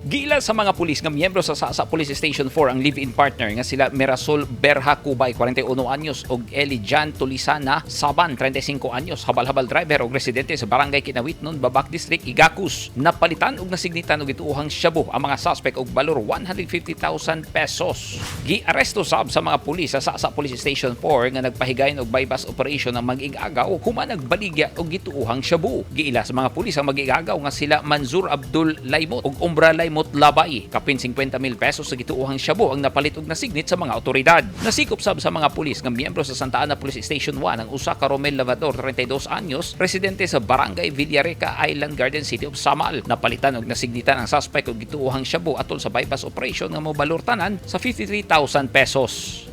Gila sa mga pulis nga miyembro sa Sasa Police Station 4 ang live-in partner nga sila Mirasol Berha Cubay 41 anyos ug Eli Jan Tulisana Saban 35 anyos habal-habal driver ug residente sa Barangay Kinawit nun Babak District Igakus napalitan ug nasignitan og ituuhang shabu ang mga suspect og balor 150,000 pesos. Giaresto sab sa mga pulis sa Sasa Police Station 4 nga nagpahigayon og bypass operation ng mag-igagaw human nagbaligya og gituuhang shabu. Giila sa mga pulis ang mag-igagaw nga sila Manzur Abdul Laimot ug Umbra Laimot Labay. Kapin 50 mil pesos sa gituuhang shabu ang napalit og nasignit sa mga otoridad. Nasikop sab sa mga pulis nga miyembro sa Santa Ana Police Station 1 ang usa ka Romel Lavador 32 anyos, residente sa Barangay Villareca Island Garden City of Samal. Napalitan og nasignitan ang suspect og gituuhang shabu atol sa bypass operation nga mobalor tanan sa 53,000 pesos.